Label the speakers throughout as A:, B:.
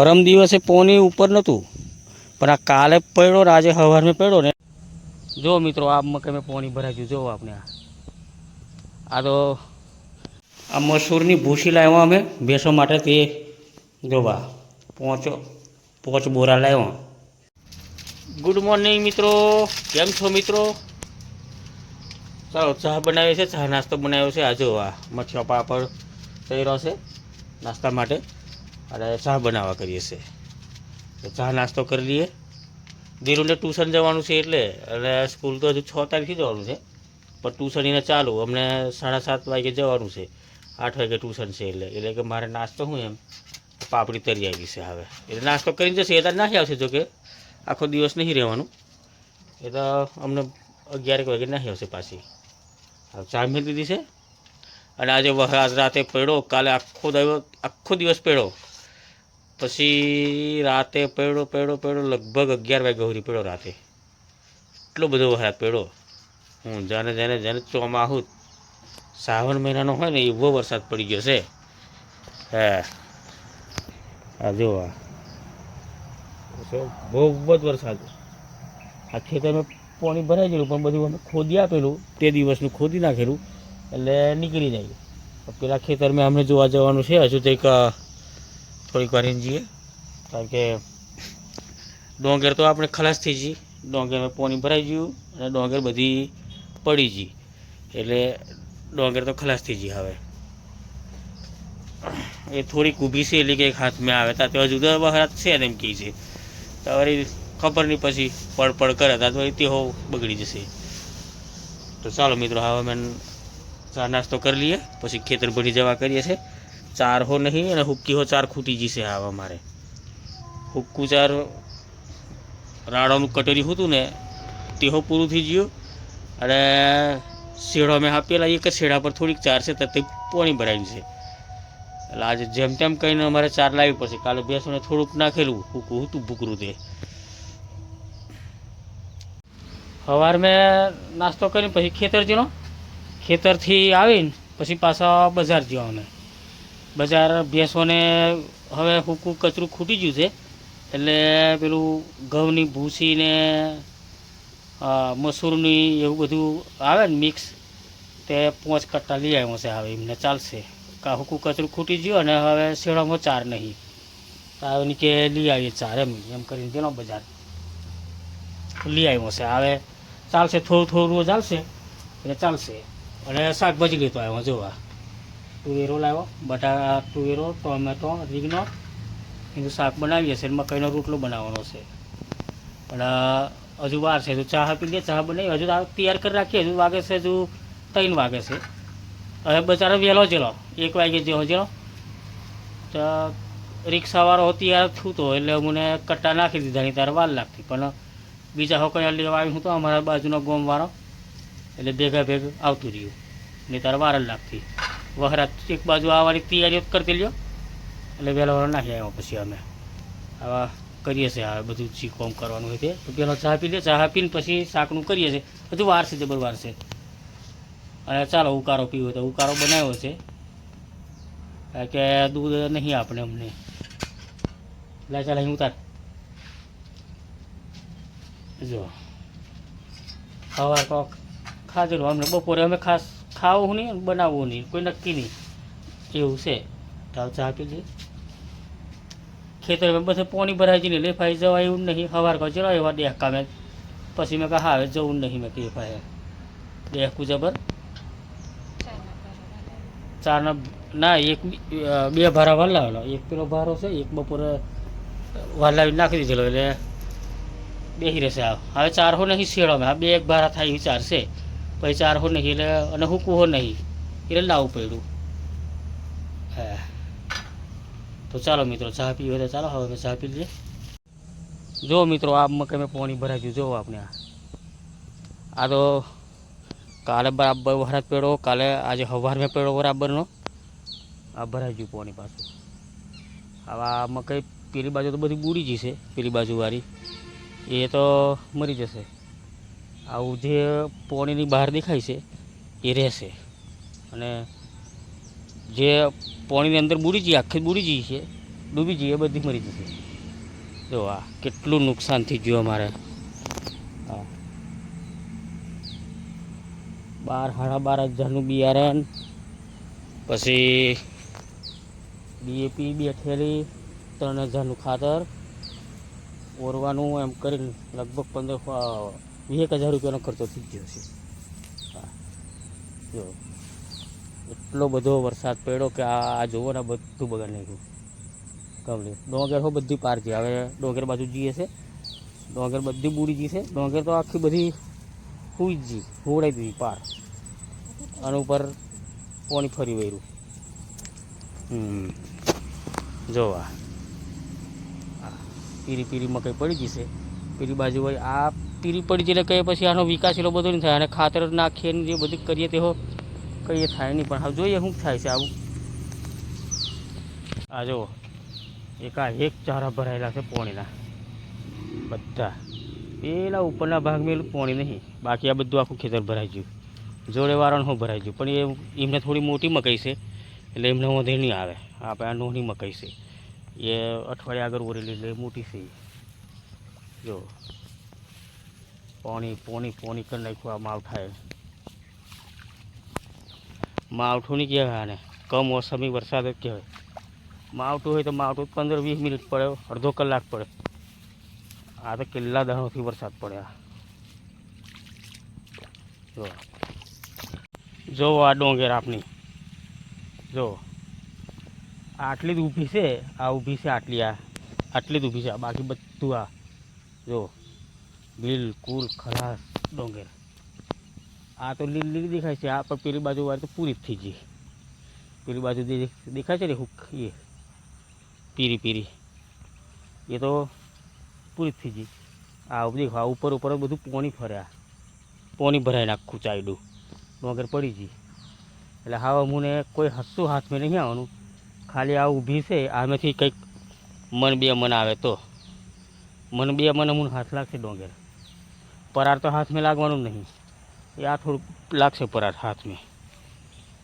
A: પરમ દિવસે પોની ઉપર નહોતું. પણ આ કાલે પડ્યો, ને આજે સવારમાં પડ્યો ને. જો મિત્રો, આ મેં પોની ભરાઈ ગયું. જો આપણે આ. આ તો આ મસૂરની ભૂસી લાવ્યા અમે. ભેંસો માટે તે જોવા પોંચો, પોચ બોરા લાવ્યા. ગુડ મોર્નિંગ મિત્રો. કેમ છો, મિત્રો? ચાલો, ચા બનાવી છે. ચા નાસ્તો બનાવ્યો છે. આ જો આ મઠિયો પાપડ થઈ રહ્યો છે નાસ્તા માટે. અને ચા બનાવવા કરીએ છીએ. તો ચા નાસ્તો કરી લઈએ. ધીરુને ટ્યુશન જવાનું છે એટલે, અને સ્કૂલ તો હજુ છ તારીખથી જવાનું છે. પણ ટ્યુશન એને ચાલુ, અમને સાડા સાત વાગે જવાનું છે. આઠ વાગે ટ્યુશન છે એટલે એટલે કે મારે નાસ્તો હું એમ, પાપડી તરી આવી છે હવે. એટલે નાસ્તો કરીને જશે, એ તો નાખી આવશે જોકે આખો દિવસ નહીં રહેવાનું. એ તો અમને અગિયારેક વાગે નાખી આવશે પાછી. હવે ચા મેં દીધી છે. અને આજે વરસાદ રાતે પડ્યો, કાલે આખો દિવસ આખો દિવસ પડ્યો. પછી રાતે પડ્યો પડ્યો પડ્યો લગભગ અગિયાર વાગે સુધી પડ્યો રાતે. એટલો બધો વરસાદ પડ્યો હું જાણે જાણે જાણે ચોમાહું શ્રાવણ મહિનાનો હોય ને, એવો વરસાદ પડી ગયો છે. હે. આ જો બહુ જ વરસાદ. આ ખેતરમાં પાણી ભરાઈ ગયેલું, પણ બધું અમે ખોદી આપેલું, તે દિવસનું ખોદી નાખેલું, એટલે નીકળી જાય. પેલા ખેતરમાં અમને જોવા જવાનું છે, હજુ તો એક થોડીક વાર જઈએ કારણ કે ડોંગર તો આપણે ખલાસ થઈ જઈ ડોંગરમાં પાણી ભરાઈ ગયું અને ડોંગર બધી પડી ગઈ. એટલે ડોંગર તો ખલાસ થઈ ગઈ હવે. એ થોડીક ઊભી છે એટલે કંઈક હાથમાં આવે. તા તો હજુ તો વખત છે એમ કહે છે. તો ખબર નહીં પછી પડ પડ કરે તા તો તે હોવ બગડી જશે. તો ચાલો મિત્રો, હવે મેં ચા નાસ્તો કરી લઈએ. પછી ખેતર ભરી જવા કરીએ છે. ચાર હો નહીં અને હુક્કી હો ચાર ખૂટી જશે આવે અમારે. હુક્કું ચાર રાડાનું કટોરી હતું ને, તે હો પૂરું થઈ ગયું. અને શેડો મેં આપેલા એક શેડા પર થોડીક ચાર છે, તો પોણી ભરાયું છે. એટલે આજે જેમ તેમ કહીને અમારે ચાર લાવી પડશે. કાલે બેસોને થોડુંક નાખેલું હુકું હતું ભૂકરું તે સવાર મેં નાસ્તો કરીને પછી ખેતર જino ખેતરથી આવીને પછી પાછા બજાર જવાનું. બજાર ભેંસોને હવે હુકું કચરું ખૂટી ગયું છે. એટલે પેલું ઘઉંની ભૂસી ને મસૂરની એવું બધું આવે ને મિક્સ તે પાંચ કટ્ટા લઈ આવ્યો છે હવે, એમને ચાલશે. કા હુકું કચરું ખૂટી ગયું અને હવે શેડામાં ચાર નહીં. આવે કે લઈ આવીએ ચાર એમ એમ કરીને તેનો બજાર લઈ આવ્યો છે. હવે ચાલશે, થોડું થોડું આવશે એટલે ચાલશે. અને શાકભાજી લેતો આવ્યો, જોવા. તુવેરો લાવ્યો. બટાકા તુવેરો, ટોમેટો રીંગનો એનું શાક બનાવીએ છીએ. મકાઈનો રોટલો બનાવવાનો છે. પણ હજુ વાર છે. હજુ ચા પી લઈએ ચા બનાવી હજુ તૈયાર કરી રાખીએ. હજુ વાગે છે, હજુ ત્રણ વાગે છે. હવે બચારો વહેલો જેલો એક વાગે જેવો જેલો તો રિક્ષાવાળો તૈયાર થયું તો એટલે મને કટ્ટા નાખી દીધા. નહીં ત્યારે વાર લાગતી. પણ, બીજા હો કંઈ લેવા આવ્યું હું તો અમારા બાજુનો ગોમવાળો. એટલે ભેગા ભેગ આવતું રહ્યું. નહીં તારે વાર જ લાગતી. વહરાત એક બાજુ આવવાની તૈયારીઓ કરતી લ્યો એટલે વહેલો વહેલો નાખી આવ્યા પછી અમે. આવા કરીએ છીએ હવે બધું જે કોમ કરવાનું હોય તે. તો પહેલાં ચા પી લે, ચા પીને પછી શાકનું કરીએ છીએ. બધું વાર છે જબર વાર છે. અને ચાલો ઉકારો પીવો હોય તો ઉકારો બનાવ્યો છે. કે દૂધ નહીં આપણે અમને. લે ચાલ અહીં ઉતાર. જો. સવાર કોક ખાધેલું અમને. બપોરે અમે ખાસ ખાવું નહીં અને બનાવવું નહીં કોઈ નક્કી નહીં. એવું છે. તો હવે ચા પી લઈએ ખેતરમાં બધે પાણી ભરાય છે ને લેફાઈ જવાય એવું નહીં. સવાર કહો ચલો એવા દેહ કામે. પછી મેં કહા હવે જવું નહીં. મેં કહી પાસે દેહકું જબર. ચારના ના એક અ, બે ભારા વાલાવેલો એક પેલો ભારો છે એક બપોરે વાલાવી નાખી દીધેલો. એટલે બેસી રહેશે આ હવે ચાર હો નહીં શેડો આ બે એક ભારા થાય એવી ચાર છે. ચાર હો નહીં એટલે અને હુકું હો નહીં. એટલે લાવવું પડ્યું. હા. તો ચાલો મિત્રો, ચા પીવી તો ચાલો, હવે ચા પી લઈએ. જો મિત્રો આ મકાઈ મેં પાણી ભરાઈ ગયું. જોવો આપણે આ. આ તો કાલે બરાબર વરસાદ પડ્યો, કાલે આજે સવાર મેં પડ્યો બરાબરનો. આ ભરાઈ ગયું પાણી પાછું. હવે આ મકાઈ પેલી બાજુ તો બધી બૂડી જશે પેલી બાજુવાળી. એ તો મરી જશે. આવું જે પાણીની બહાર દેખાય છે, એ રહેશે. અને જે પાણીની અંદર બુડી જઈએ, આખી બુડી જઈ છે ડૂબી જઈએ બધી મરી જશે. જો આ કેટલું નુકસાન થઈ ગયું અમારે. બાર, સાડા બાર હજારનું બિયારણ, પછી ડીએપી બે થેલી ત્રણ હજારનું ખાતર, ઓરવાનું એમ કરીને લગભગ પંદર એક હજાર રૂપિયાનો ખર્ચો થઈ ગયો છે. હા. જો, એટલો બધો વરસાદ પડ્યો કે આ જુઓ ને બધું બગાડ નાખ્યું. કમલી ડોંગર હો બધી પાર છે. હવે ડોંગર બાજુ જઈએ છે. ડોંગર બધી બુડી ગઈ છે. ડોંગર તો આખી બધી હુઈ જ હોવડાઈ દીધી પાર. અને ઉપર પાણી ફરી વહેરું હમ. જોવા. પીરી પીરી મકાઈ પડી જશે પીરી બાજુ હોય આ પીરી પડી જઈને કહીએ પછી આનો વિકાસ એટલો બધો નહીં થાય અને ખાતર નાખીએ ને જે બધું કરીએ તેઓ કહીએ થાય નહીં. પણ હવે જોઈએ શું થાય છે આવું. આ જુઓ, એકા એક ચારા ભરાયેલા છે પોણીના. બધા. પેલા ઉપરના ભાગમાં એટલું પોણી નહીં. બાકી આ બધું આખું ખેતર ભરાઈ ગયું. જોડે વાળાનું હું ભરાઈ ગયું. પણ એ એમને થોડી મોટી મકાઈ છે, એટલે એમને વધે નહીં આવે. આપણે આ નોની મકાઈ છે. એ અઠવાડિયા આગળ ઓરેલી એટલે મોટી છે. જો પાણી, પોણી પોણી કરી નાખ્યું આ માવઠાએ. માવઠું નહીં કહેવાય આને. કમોસમી વરસાદ જ કહેવાય. માવઠું હોય તો માવઠું પંદર વીસ મિનિટ પડે, અડધો કલાક પડે. આ તો કેટલા દાણોથી વરસાદ પડે આ જો. જો આ ડોંગેર આપની. જો. આટલી જ ઊભી છે, આ ઊભી છે આટલી આ. આટલી જ ઊભી છે બાકી બધું આ. જો. બિલકુલ ખલાસ ડોંગર. આ તો લીલી લીલી દેખાય છે, આ પણ પેલી બાજુ વાળી તો પૂરી જ થઈ ગઈ. પેલી બાજુ દેખાય છે ને હુક, એ પીરી પીરી, એ તો પૂરી થઈ ગઈ. આ દેખો, આ ઉપર ઉપર બધું પોણી ફર્યા. પોણી ભરાઈ નાખું ચાયડું. ડોંગર પડી ગઈ. એટલે હા મને કોઈ હસું હાથમાં નહીં આવવાનું. ખાલી આ ઊભી છે આમાંથી કંઈક મન બે મન આવે તો. મન બે મન મને હાથ લાગશે ડોંગર. પરાર તો હાથમાં લાગવાનું નહીં. એ આ થોડુંક લાગશે પરાર હાથમાં.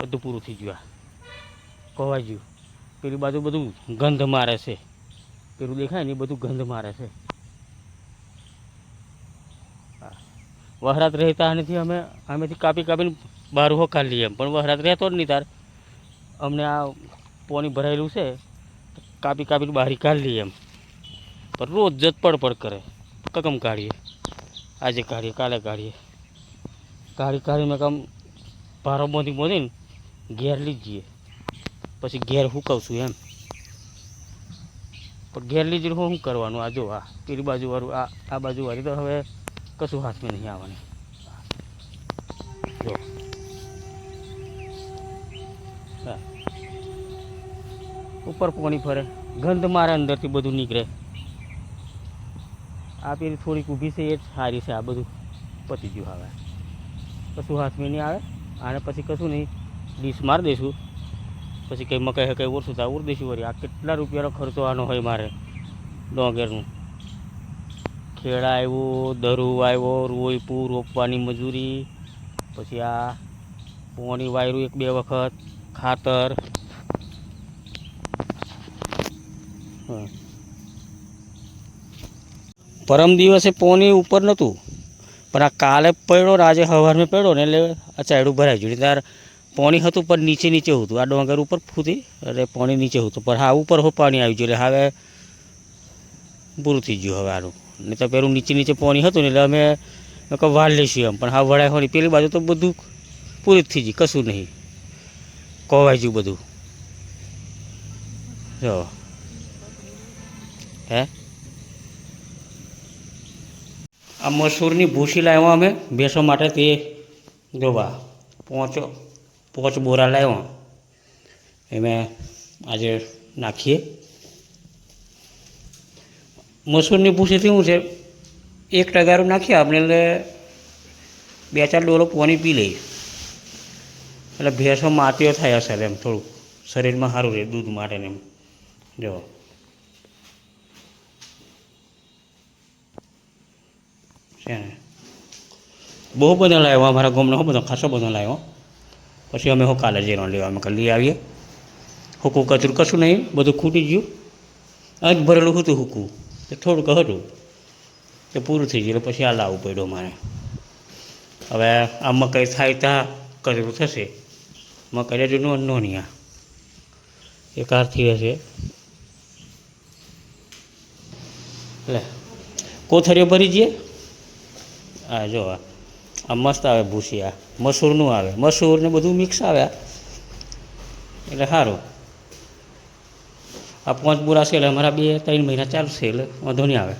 A: બધું પૂરું થઈ ગયું આ. કવાઈ ગયું. પેલી બાજુ બધું ગંધ મારે છે. પેલું દેખાય ને એ બધું ગંધ મારે છે. વહરાત રહેતા નથી અમે. અમેથી કાપી કાપીને બહાર હોકારી લઈએ એમ. પણ વહરાત રહેતો જ નહીં તાર. અમને આ પોની ભરાયેલું છે. કાપી કાપીને બહાર કાઢી લઈએ એમ. પણ રોજ જ પડપડ કરે. કકમ કાઢીએ. આજે કાઢીએ કાલે કાઢીએ કાઢી કાઢીને કામ ભારો બોંધી બોંધીને ઘેર જઈએ. પછી ઘેર હુકવશું એમ. પણ ઘેર હું શું કરવાનું? આ જો, આ પેલી બાજુવાળું આ આ બાજુવાળી તો હવે કશું હાથમાં નહીં આવવાની. જો. ઉપર પોણી ફરે. ગંધ મારે અંદરથી બધું નીકળે. આ પેલી થોડીક ઊભી છે, એ જ સારી છે, આ બધું પતી ગયું હવે. કશું હાથમાં નહીં આવે, આને પછી કશું નહીં. ડીશ મારી દઈશું. પછી કંઈ મકાઈ હે કંઈ ઓરશું તો ઉર દઈશું વળી. આ કેટલા રૂપિયાનો ખર્ચો આનો હોય મારે? ડોંગેરનું. ખેડા આવ્યો દરુ આવ્યો રોઈપુર રોપવાની મજૂરી. પછી આ પોણી વાયરું એક બે વખત, ખાતર. હમ. પરમ દિવસે પોની ઉપર નહોતું. પણ આ કાલે પડ્યો, ને આજે સવારમાં પડ્યો, ને એટલે આ ચાયડું ભરાઈ ગયું. ત્યારે પાણી હતું, પણ નીચે નીચે હતું. આ ડોંગર ઉપર ફૂતી એટલે પાણી નીચે હતું. પણ હા, ઉપર પાણી આવી ગયું, એટલે હવે પૂરું થઈ ગયું હવે આનું. નહીં તો પેલું નીચે નીચે પાણી હતું ને, એટલે અમે કહું વાળ લઈશું એમ. પણ હા, વળાય હોય પેલી બાજુ તો બધું પૂરું જ થઈ ગયું કશું નહીં. કોવાઈ ગયું બધું. જો. હે? આ મસૂરની ભૂસી લાવ્યા અમે. ભેંસો માટે તે જોવા પોંચ, પોચ બોરા લાવ્યા. એમે આજે નાખીએ. મસૂરની ભૂસીથી શું છે? એક ટગારું નાખીએ આપણે, એટલે બે ચાર ડોલો પાણી પી લઈએ. એટલે ભેંસો માટીઓ થાય અસર એમ થોડું શરીરમાં સારું રહે, દૂધ માટે એમ. જો. છે. ને બહુ બધો લાવ્યો, અમારા ગામનો બહુ બધો ખાસો બધો લાવ્યો. પછી અમે હું કાલે જઈને લેવા, અમે લઈ આવીએ. હુકું કચરું કશું નહીં, બધું ખૂટી ગયું. અજ ભરેલું હતું હુકું, એ થોડુંક હતું. એ પૂરું થઈ ગયું પછી આ લાવવું પડ્યું મારે હવે આ મકાઈ થાય ત્યાં કચરું થશે. મકાઈ હજુ નો નોનિયા. એક આરથી હશે એટલે કોથળીઓ ભરી જઈએ હા જો આ. આ મસ્ત આવે ભૂસિયા મસૂરનું આવે. મસૂર ને બધું મિક્સ આવે. એટલે સારું. આ પાંચ બુરા છે એટલે અમારા બે, ત્રણ મહિના ચાલશે એટલે વાંધો નહીં આવે.